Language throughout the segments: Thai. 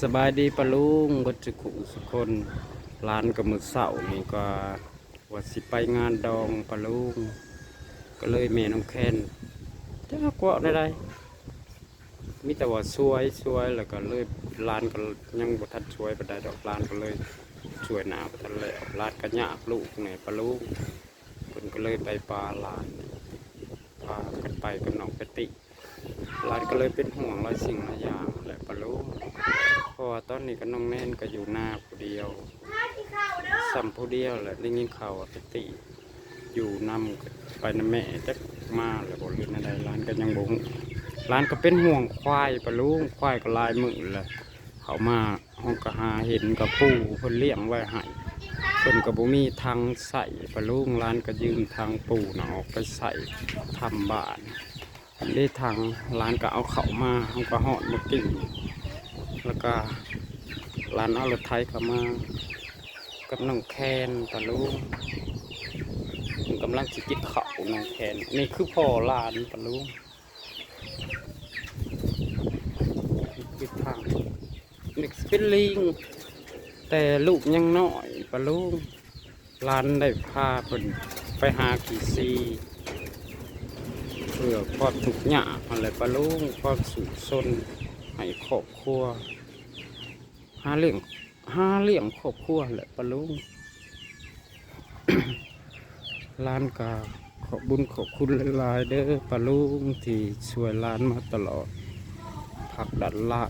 สบายดีปะลุงบัจจุกุสุคนร้านกับมือเสานี่ก็ว่าสิไปงานดองปะลุงก็เลยแม่น้องแคนจ้ากว่าได้ๆมีแต่ว่าสวยสวยแล้วก็เลยร้านก็ยังบ่ทันสวยปานใดดอกร้านก็เลยสวยหนาบ่ทันแล้วร้านก็ยากลูกนี่ปะลุงเพิ่นก็เลยไปปลาร้านพากันไปกับน้องปติ ร้านก็เลยเป็นห่วงหลายสิ่งหลายอย่างแหละปะลุเพราะว่าตอนนี้ก็น้องแน่นก็อยู่หน้าผู้เดียวสัมผู้เดียวแหละได้ยินข่าวว่าไปติอยู่นำไปนะแม่จักมาแล้วบอกเลยนะใดร้านก็ยังบงร้านก็เป็นห่วงควายปะลุงควายก็ลายมือแหละเขามาห้องก็หาเห็นกับปูเพิ่นเลี้ยงไว้ให้เพิ่นก็บ่มีทางใส่ปะลุงร้านก็ยืมทางปู่น่ะออกไปใส่ทำบ้าน อันนี้ทางร้านก็เอาเขามาห้องก็หอดมากินแล้วก็ร้านเอารถไทยเข้ามากับน้องแคนปะลุงผมกำลังสิกินเขาน้องแคนนี่คือพ่อร้านปะลุงนี่คือทางนี่เป็นลิงแต่ลูกยังน้อยปะลุงร้านได้พาเพิ่นไปหาขี่ซี พื่อความทุกข์ยากอะไรปะลุงความสุขสนให้ครอบครัวหาเลี้ยงหาเลี้ยงครอบครัวแหละปะลุงร้านกาขอบบุญขอบคุณหลายๆเด้อปะลุงที่ช่วยร้านมาตลอดผักดันละ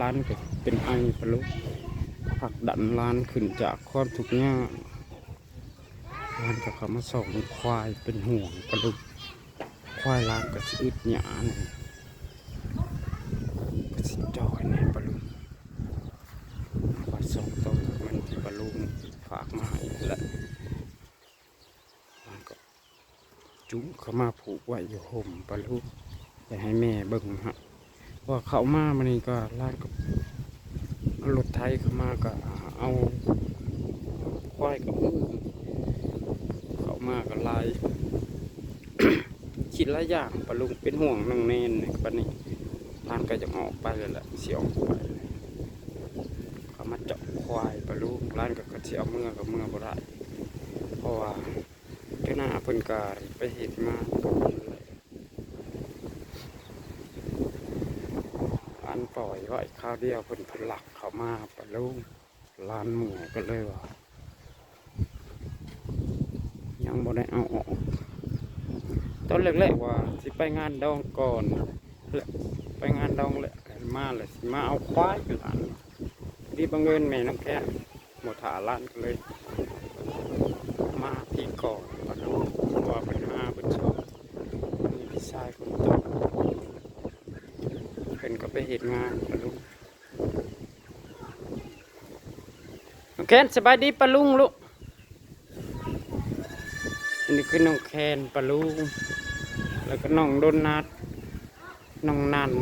ร้านก็เป็นไอปะลุงผักดันร้านขึ้นจากความทุกข์ยาก ร้านก็เขามาส่งควายเป็นห่วงปะลุงควายร้านก็สิอึดหยาหนึ่งก็สิจอยในปลาลุงวัดสองต้นมันปลาลุงฝากมาให้นั่นและมันก็จุ้มเขามาผูกไว้อยู่ห่มปลาลุงอยาให้แม่เบิ่งฮะว่าเขามามันนี่ก็ลาดก็เอารถไทยเขามาก็เอาควายกับมือ มาก็ลายคิดหลายอย่างปลาลุงเป็นห่วงนางแนนเนี่ยปะนี่ร้านก็จะออกไปเลยแหละเสียออกไปเขามาเจาะควายปลาลูกร้านก็กระเสียเมื่อกับเมื่อบ่ได้เพราะว่าเจ้าหน้าเพิ่นกาไปเห็นมาร้านปล่อยไว้ข้าวเดียวเพิ่นผลักเขามาปลาลูกร้านหมูก็เลยว่า ยังบ่ได้เอาออก ตอนแรกๆว่าสิไปงานดองก่อนไปงานดองเลยมาเลยสิมาเอาควายอยู่หลานที่บังเอิญแม่น้ำแค่หมดถาล้านก็เลย มาที่ก่อนปะลูกว่าปัญหาเป็นชอบมีพี่ชายคนโตเพิ่นก็ไปเห็นงานปะลุงน้องแคนสบายดีปะลุงลูก นนี้คือน้องแคนปะลุงแล้วก็น้องโดนัทน้องนัน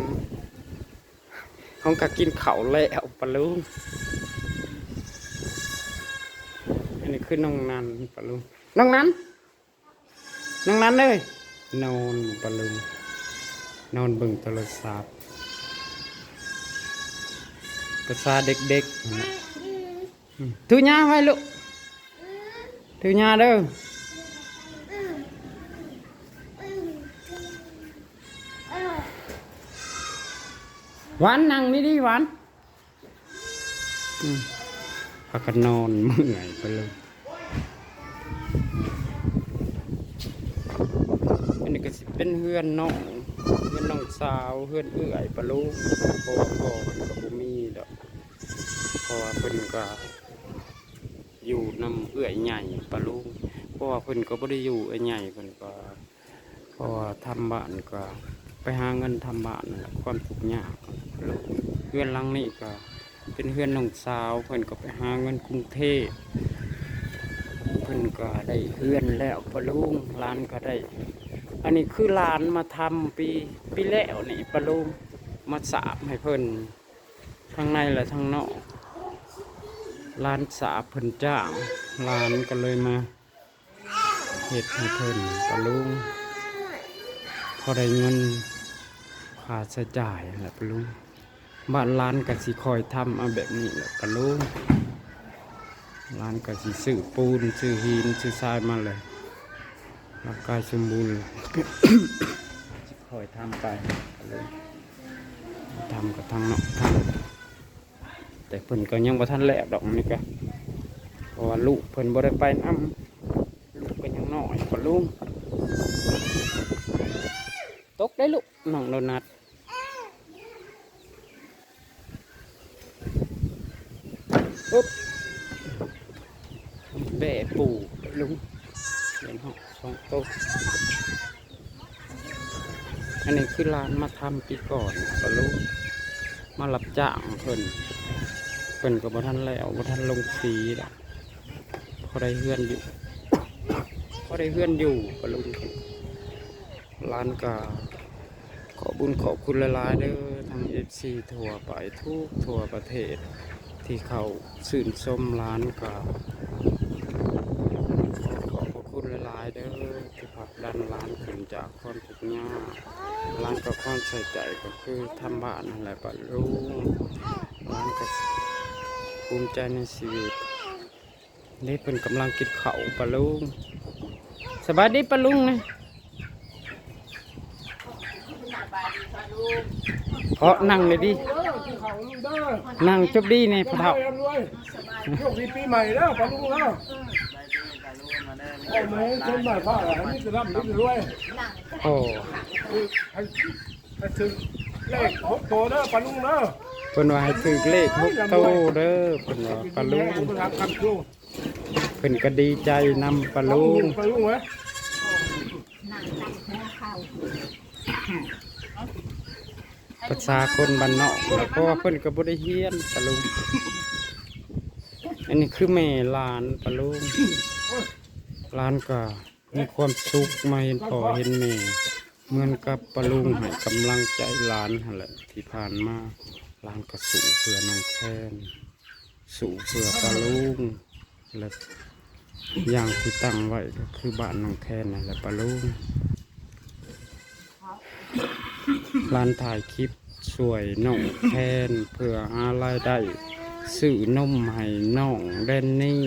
เขาก็กินเขาแล้วปะลุงอันนี้คือน้องนันปะลุงน้องนันน้องนันเลยนอนปะลุงนอนเบิ่งโทรศัพท์ภาษาเด็กๆนะอืมถือยาไว้ลูกถือยาเด้อ หวานนั่งนี่ดิหวานพากันนอนเมื่อยไปเลยอันนี้ก็สิเป็นเฮือนน้องเฮือนน้องสาวเฮือนเอื้อยปะลูกเพราะว่าพ่อมันก็บ่มีดอกเพราะว่าเพิ่นก็อยู่นำเอื้อยใหญ่ปะลูกเพราะว่าเพิ่นก็บ่ได้อยู่เอือยใหญ่เพิ่นก็พราะว่าทำบ้านก็ไปหาเงินทำบ้านความทุกข์ยาก เพื่อนลังนี้ก็เป็นเพื่อนน้องสาวเพื่อนก็ไปหาเงินกรุงเทพเพื่อนก็ได้เพื่อนแล้วปะลุงร้านก็ได้ อันนี้คือร้านมาทำปีปีแล้วนี่ปะลุงมาสาบให้เพิ่นทั้งในและทั้งนอกร้านสาบเพิ่นจ้างร้านก็เลยมาเห็ดให้เพิ่นปะลุงพอได้เงินค่าใช้จ่ายแหละปะลุง บ้านร้านก็สิคอยทำเอาแบบนี้แหละปะลุงร้านก็สิซื้อปูนซื้อหินซื้อทรายมาเลยร่างกายสมบูรณ์สิคอยทำไปปะลุงทำกับทางนอกทำแต่เพิ่นก็ยังบ่ทันแล้วดอกนี่ก็เพราะว่าลูกเพิ่นบ่ได้ไปน้ำลูกก็ยังน้อยปะลุงตกได้ลูกน้องโดนัท ปุ๊บแบ่ปูลุง เห็นหอกสองโต๊ะอันนี้คือร้านมาทำปีก่อนปะลุงมารับจ้างเพิ่นเพิ่นกับบ่ทันแล้วบ่ทันลงสีละพอได้เฮือนอยู่พอได้เฮือนอยู่ปะลุงร้านก็ขอบุญขอบคุณหลายๆเด้อทางเอฟซีทั่วไปทุกทั่วประเทศ ที่เขาสื่นชมร้านก็ขอขอบพระ คุณหลายๆเด้อที่ผลักดันร้านขึ้นจากความทุกข์ยากร้านก็ความใส่ใจก็คือทำบ้านนั่นแหละปะลุงร้านก็ภูมิใจในชีวิตนี่เป็นกำลังกินเขาปะลุงสบายดีปะลุงนะเพราะนั่งเลยดินั่งจบดีในพระเฒ่าโชคดีปีใหม่เด้อปะลุง เอโอ้แม่เช่นบ่าพ่ออันนี้จะร่ำนี่จะรวยโอ้ให้ให้ถึงเลขหกตัวเด้อปะลุงเด้อเพิ่นว่าให้ถือเลขหกโตเด้อเพิ่นว่าปลาลุงอุปถัมภ์คำชูเพิ่นก็ดีใจนำปลาลุงปะลุงไหมภาษาคนบ้านนอกแล้วเพราะว่าเพิ่นก็บ่ได้เฮียนปลาลุงอันนี้คือแม่หลานปลาลุง หลานก็มีความสุขมาเห็นพ่อเห็นแม่เหมือนกับปลาลุงให้กำลังใจหลานหั่นแหละที่ผ่านมาหลานก็สู้เพื่อน้องแค้นสู้เพื่อปลาลุงและอย่างที่ตั้งไว้ก็คือบ้านน้องแคนนั่นแหละปลุงร้านถ่ายคลิปสวยน้องแค้นเพื่อหารายได้ซื้อนมให้น้องแดนนี่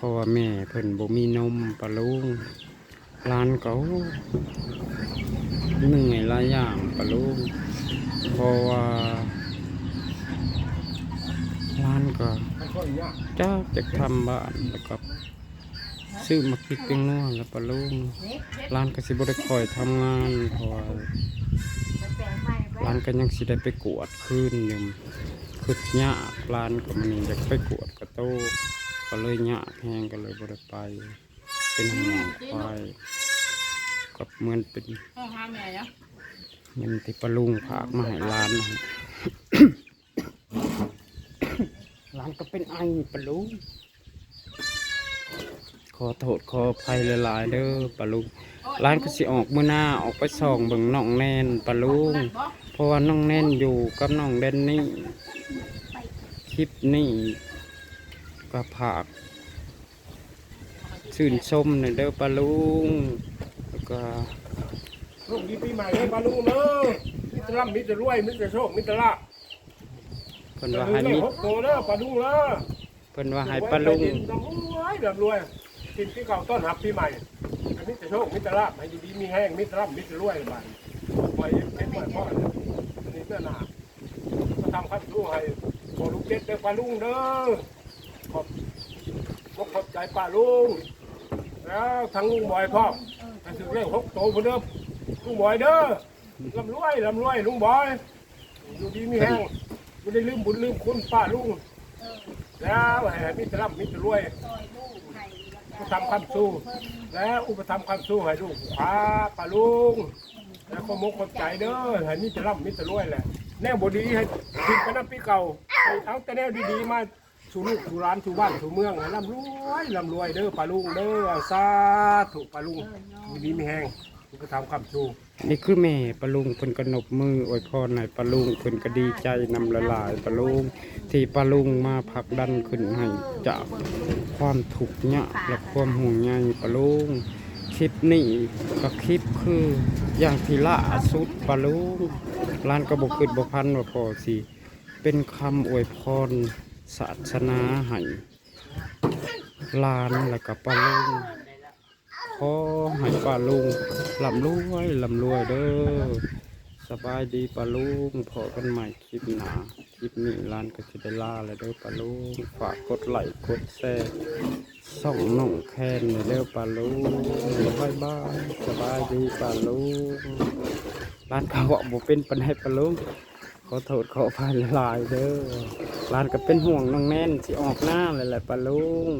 เพราะว่าแม่เพิ่นบ่มีนมปะลุงร้านเขาเหนื่อยหลายอย่างปะลุงเพราะว่าร้านก็ไม่ค่อจ้าจะทำบ้านแล้วก็ซื้อมาพริกเป็นนัวแล้วปลาลุงร้านก็สิบ่ได้คอยทำงานเพราะว่าร้านก็ยังสิได้ไปกวดคืนอยู่คือยากร้านก็มันอยากไปกวดกระโต ก็เลยยากแห้งก็เลยบ่ได้ไป เป็นห่วงไปกับเหมือนเป็นห้องห้ามแม่เนี่ยเงินที่ปลาลุงฝากมาให้ร้านนะร้านก็เป็นไอปลาลุงขอโทษขออภัยหลายๆเด้อปลาลุงร้านก็สิออกมื้อหน้าออกไปส่องเบิ่งน้องแนนปลาลุงเพราะว่าน้องแนนอยู่กับน้องแดนนี่คลิปนี้ ก็ผากชื่นชมในอยเด้อปลาลุงแล้วก็โชคดีปีใหม่เด้อปะลุงเด้อมิตรร่ำมิตรรวยมิตรโชคมิตรลาภเพิ่นว่าให้มีเลขหกตัวเด้อปะลุงเด้อเพิ่นว่าให้ปลาลุงรวยแบบรวยกินที่เก่าต้อนรับปีใหม่อันนี้จะโชคมิตรลาภให้อยู่ดีมีแห้งมิตรร่ำมิตรรวยบ้านไว้เป็นไว้พ่อเนี่ยอันนี้เพื่อหนามาทำคัดรู้ให้ขอลูกเจ็ดเด้อป้าลุงเด้อขอบ ขอบขอบใจป้าลุงแล้วทั้งลุงบอยพ่อให้ถึงเลขหกโตคนเดิมลุงบอยเด้อลำรวยลำรวยลุงบอยอยู่ดีมีแห้งไม่ได้ลืมบุญลืมคุณป้าลุงแล้วให้มิตรร่ำมิตรรวยอุปทำคำสู้ แล้วอุปทำคำสู้ให้ลูกพาป้าลุงแล้วก็มุกคนใจเด้อให้มิตรร่ำมิตรรวยแหละแนวบดีให้ทิ้งไปน้ำปีเก่าเอาแต่แนวดีๆมา สู่ลูกสู่ร้านสู่บ้านสู่เมืองให้ร่ำรวยร่ำรวยเด้อปลาลุงเด้อสาธุปลาลุงอยู่ดีมีแห้งอุปทำคำสู้นี่คือแม่ปะลุงเพิ่นกนบมืออวยพรให้ปะลุงเพิ่นก็ดีใจนำละลายปะลุงที่ปะลุงมาผลักดันขึ้นให้จากความทุกข์ยากและความห่วงใยปะลุงคลิปนี้ก็คลิปคืออย่างทีล่าสุดปะลุงร้านกระบอกขึ้นบพันว่าพอสิเป็นคำอวยพร ศาสนาให้ลานแล้วก็ปะลุงขอให้ปะลุงลำรวยลำรวยเด้อสบายดีปะลุงพอกันใหม่คลิปหนาคลิปนี้ร้านก็จะได้ล่าแล้วเด้อปะลุงฝากกดไลค์กดแชร์ส่องน้องแคนในเร็วปลาลูกบายบายสบายดีปลาลูกร้านเขาบอกบ่เป็นปัญหาปลาลูก ขอโทษขอพายลายเด้อลานก็เป็นห่วงน้องแน่นสิออกหน้าเลยแหละปลาลุง